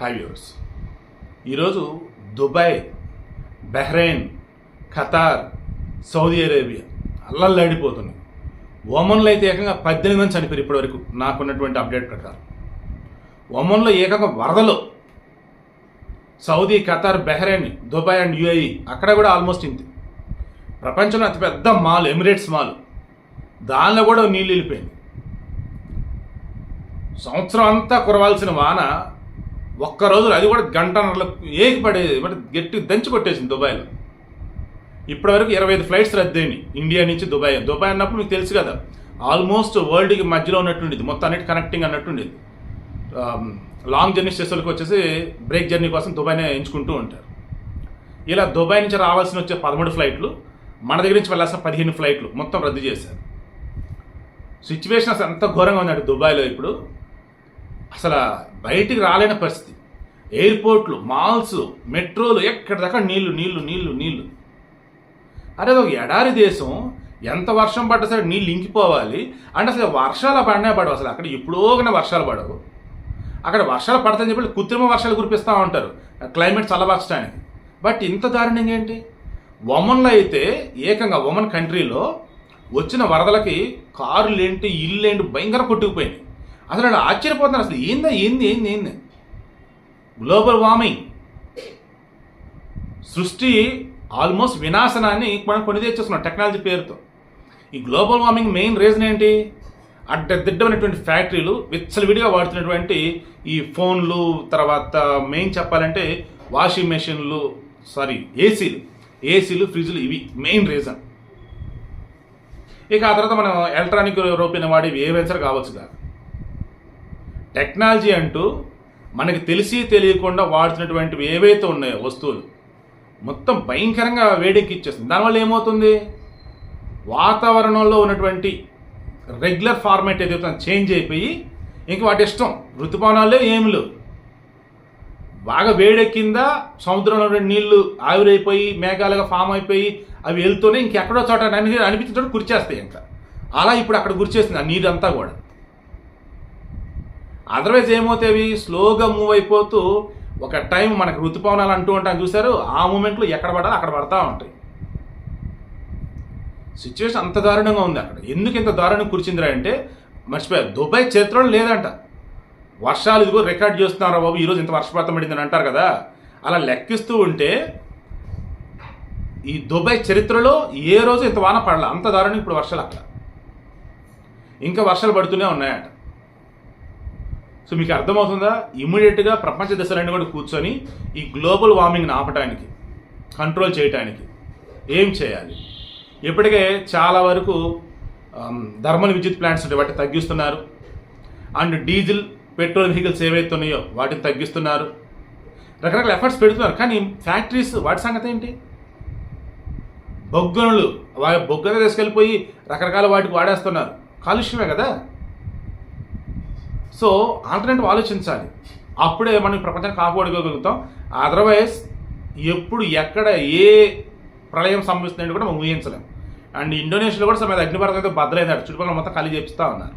Hi viewers ఈరోజు Dubai Bahrain Qatar Saudi Arabia అల్లల్లాడిపోతున్నాయి. ఒమన్లో అయితే ఏకంగా పద్దెనిమిది మంది చనిపోయారు ఇప్పటివరకు నాకున్నటువంటి అప్డేట్ ప్రకారం. ఒమన్లో ఏకంగా వరదలు Saudi Qatar Bahrain Dubai and UAE అక్కడ కూడా ఆల్మోస్ట్ ఇంతే. ప్రపంచంలో అతిపెద్ద మాల్ ఎమిరేట్స్ మాల్. దానిలో కూడా నీళ్ళు వెళ్ళిపోయింది. సంవత్సరం అంతా కురవాల్సిన వాన ఒక్క రోజులో అది కూడా గంటన్నరలో ఏకి పడేది బట్ గట్టి దంచి కొట్టేసింది దుబాయ్లో. ఇప్పటివరకు ఇరవై ఐదు ఫ్లైట్స్ రద్దయినాయి ఇండియా నుంచి దుబాయ్. దుబాయ్ అన్నప్పుడు మీకు తెలుసు కదా ఆల్మోస్ట్ వరల్డ్కి మధ్యలో ఉన్నట్టుండేది మొత్తం అన్నిటి కనెక్టింగ్ అన్నట్టుండేది. లాంగ్ జర్నీ స్టేషన్లకు వచ్చేసి బ్రేక్ జర్నీ కోసం దుబాయ్నే ఎంచుకుంటూ ఉంటారు. ఇలా దుబాయ్ నుంచి రావాల్సిన వచ్చే పదమూడు ఫ్లైట్లు మన దగ్గర నుంచి వెళ్ళాల్సిన పదిహేను ఫ్లైట్లు మొత్తం రద్దు చేశారు. సిచ్యువేషన్ అసలు ఎంత ఘోరంగా ఉందండి దుబాయ్లో ఇప్పుడు. అసలు బయటికి రాలేని పరిస్థితి. ఎయిర్పోర్ట్లు మాల్స్ మెట్రోలు ఎక్కడిదక్కడ నీళ్ళు నీళ్ళు నీళ్ళు నీళ్ళు. అరే అది ఒక ఎడారి దేశం. ఎంత వర్షం పడ్డా సరే నీళ్ళు ఇంకిపోవాలి. అంటే అసలు వర్షాలు పడినా పడవు అసలు. అక్కడ ఎప్పుడో కన్నా వర్షాలు పడవు. అక్కడ వర్షాలు పడతాయని చెప్పి కృత్రిమ వర్షాలు కురిపిస్తూ ఉంటారు. క్లైమేట్ చల్లబరచడానికి. బట్ ఇంత దారుణంగా ఏంటి? ఒమన్లో అయితే ఏకంగా ఒమన్ కంట్రీలో వచ్చిన వరదలకి కారులు ఏంటి ఇల్లు ఏంటి భయంకర కొట్టుకుపోయింది అసలు నేను ఆశ్చర్యపోతున్నాను అసలు ఏందా ఏంది ఏంది ఏంది? గ్లోబల్ వార్మింగ్ సృష్టి ఆల్మోస్ట్ వినాశనాన్ని మనం కొని తెచ్చేస్తున్నాం టెక్నాలజీ పేరుతో. ఈ గ్లోబల్ వార్మింగ్ మెయిన్ రీజన్ ఏంటి? అడ్డదిడ్డమైనటువంటి ఫ్యాక్టరీలు విచ్చలవిడిగా వాడుతున్నటువంటి ఈ ఫోన్లు తర్వాత మెయిన్ చెప్పాలంటే వాషింగ్ మెషిన్లు సారీ ఏసీలు ఏసీలు ఫ్రిడ్జ్లు ఇవి మెయిన్ రీజన్ ఇక ఆ తర్వాత మనం ఎలక్ట్రానిక్ రూపేణ వాడేవి ఏవైనా సరే కావచ్చు కాదు. టెక్నాలజీ అంటూ మనకి తెలిసి తెలియకుండా వాడుతున్నటువంటివి ఏవైతే ఉన్నాయో వస్తువులు మొత్తం భయంకరంగా వేడెక్కిచ్చేస్తుంది దానివల్ల ఏమవుతుంది? వాతావరణంలో ఉన్నటువంటి రెగ్యులర్ ఫార్మేట్ ఏదైతే చేంజ్ అయిపోయి ఇంక వాటి ఇష్టం ఋతుపవనాలే ఏమి లేవు. బాగా వేడెక్కిందా సముద్రంలో నీళ్ళు ఆవిరైపోయి మేఘాలుగా ఫామ్ అయిపోయి అవి వెళ్తూనే ఇంకెక్కడో చోట అనిపించిన చోట కురిచేస్తాయి ఇంకా. అలా ఇప్పుడు అక్కడ గురిచేస్తుంది ఆ నీరంతా కూడా. అదర్వైజ్ ఏమవుతాయి? స్లోగా మూవ్ అయిపోతూ ఒక టైం మనకు ఋతుపవనాలు అంటూ ఉంటాం చూసారు ఆ మూమెంట్లో ఎక్కడ పడాలి అక్కడ పడతా ఉంటాయి. సిచ్యువేషన్ అంత దారుణంగా ఉంది అక్కడ. ఎందుకు ఇంత దారుణం కూర్చుందిరా అంటే మర్చిపోయారు దుబాయ్ చరిత్రలో లేదంట. వర్షాలు ఇదిగో రికార్డ్ చేస్తున్నారా బాబు? ఈరోజు ఇంత వర్షపాతం పడిందని అంటారు కదా. అలా లెక్కిస్తూ ఉంటే ఈ దుబాయ్ చరిత్రలో ఏ రోజు ఇంత వాన పడలే? అంత దారుణం ఇప్పుడు వర్షాలు అక్కడ. ఇంకా వర్షాలు పడుతూనే ఉన్నాయట. సో మీకు అర్థమవుతుందా? ఇమీడియట్గా ప్రపంచ దశలన్నీ కూడా కూర్చొని ఈ గ్లోబల్ వార్మింగ్ని ఆపడానికి కంట్రోల్ చేయటానికి ఏం చేయాలి? ఇప్పటికే చాలా వరకు um, ఆమ్, థర్మల్ విద్యుత్ ప్లాంట్స్ ఉంటాయి వాటిని తగ్గిస్తున్నారు. అండ్ డీజిల్ పెట్రోల్ వెహికల్స్ ఏవైతే ఉన్నాయో వాటిని తగ్గిస్తున్నారు. రకరకాల ఎఫర్ట్స్ పెడుతున్నారు. కానీ ఫ్యాక్టరీస్ వాటి సంగతి ఏంటి? బొగ్గనులు వా బొగ్గగా తీసుకెళ్ళిపోయి రకరకాల వాటికి వాడేస్తున్నారు. కాలుష్యమే కదా? సో ఆల్టర్నేటివ్ ఆలోచించాలి. అప్పుడే మనం ప్రపంచం ప్రపంచాన్ని కాపాడుకోగలుగుతాం. అదర్వైజ్ ఎప్పుడు ఎక్కడ ఏ ప్రళయం సంభవిస్తుందని కూడా మనం ఊహించలేం. అండ్ ఇండోనేషియాలో కూడా సమయం అగ్నిపర్వతం అయితే బద్దలైంది చుట్టుపక్కల మొత్తం ఖాళీ చేపిస్తా ఉన్నారు.